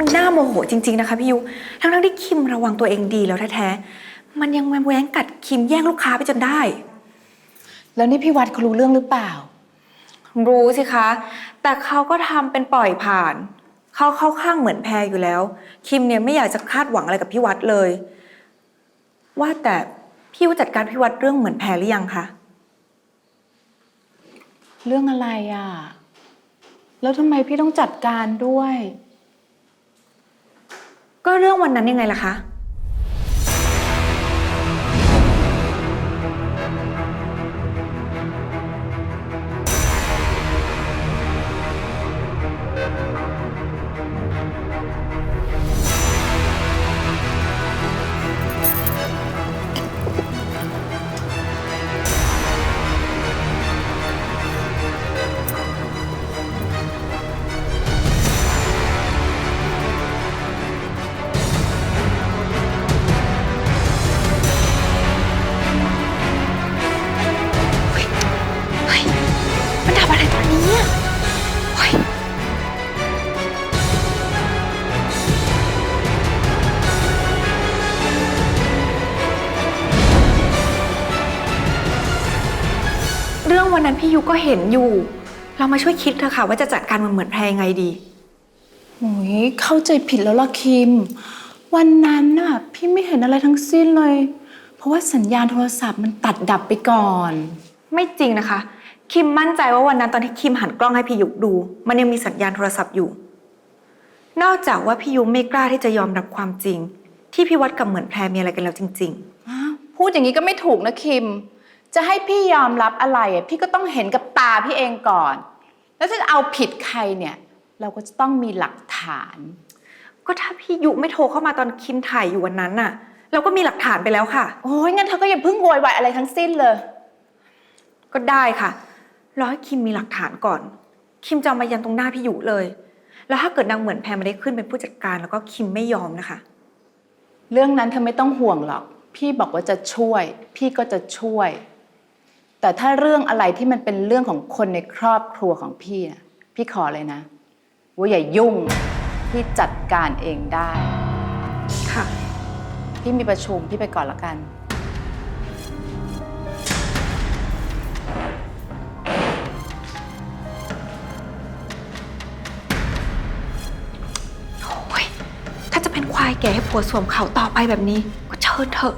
มันน่าโมโหจริง ๆ นะคะพี่ยุ ทั้งๆที่คิมระวังตัวเองดีแล้วแท้ๆ มันยังมาแว้งกัดคิมแย่งลูกค้าไปจนได้ แล้วนี่พี่วัดเขารู้เรื่องหรือเปล่า รู้สิคะ แต่เขาก็ทำเป็นปล่อยผ่าน เขาเข้าข้างเหมือนแพรอยู่แล้ว คิมเนี่ยไม่อยากจะคาดหวังอะไรกับพี่วัดเลย ว่าแต่พี่ยุจัดการพี่วัดเรื่องเหมือนแพรหรือยังคะ เรื่องอะไรอะ แล้วทำไมพี่ต้องจัดการด้วย ก็เรื่องวันนั้นยังไงล่ะคะ วันนั้นพี่ยูก็เห็นอยู่ เรามาช่วยคิดเถอะค่ะ ว่าจะจัดการมันเหมือนแพรยังไงดีโอ้ยเข้าใจผิดแล้วล่ะคิม วันนั้นน่ะพี่ไม่เห็นอะไรทั้งสิ้นเลย เพราะว่าสัญญาณโทรศัพท์มันตัดดับไปก่อน ไม่จริงนะคะ คิมมั่นใจว่าวันนั้นตอนที่คิมหันกล้องให้พี่ยุดู มันยังมีสัญญาณโทรศัพท์อยู่ นอกจากว่าพี่ยุไม่กล้าที่จะยอมรับความจริง ที่พี่วัดกับเหมือนแพรมีอะไรกันแล้วจริงอ้าวพูดอย่างนี้ก็ไม่ถูกนะคิม จะให้พี่ยอมรับอะไรอะพี่ก็ต้องเห็นกับตาพี่เองก่อน แล้วถ้าจะเอาผิดใครเนี่ย เราก็จะต้องมีหลักฐานๆก็ถ้าพี่ยุไม่โทรเข้ามาตอนคิมถ่ายอยู่วันนั้นน่ะ เราก็มีหลักฐานไปแล้วค่ะ โอ้ยงั้นเธอก็อย่าเพิ่งโวยวายอะไรทั้งสิ้นเลย ก็ได้ค่ะรอให้คิมมีหลักฐานก่อน คิมจะเอามายันตรงหน้าพี่ยุเลย แล้วถ้าเกิดนางเหมือนแพรไม่ได้ขึ้นเป็นผู้จัดการ แล้วก็คิมไม่ยอมนะคะ เรื่องนั้นเธอไม่ต้องห่วงหรอก พี่บอกว่าจะช่วย พี่ก็จะช่วย แต่ถ้าเรื่องอะไรที่มันเป็นเรื่องของคนในครอบครัวของพี่นะพี่ขอเลยนะ ว่าอย่ายุ่งพี่จัดการเองได้ ค่ะ พี่มีประชุมพี่ไปก่อนละกัน โอ้ยถ้าจะเป็นควายแก่ให้ผัวสวมเขาต่อไปแบบนี้ ก็เชิญเถอะ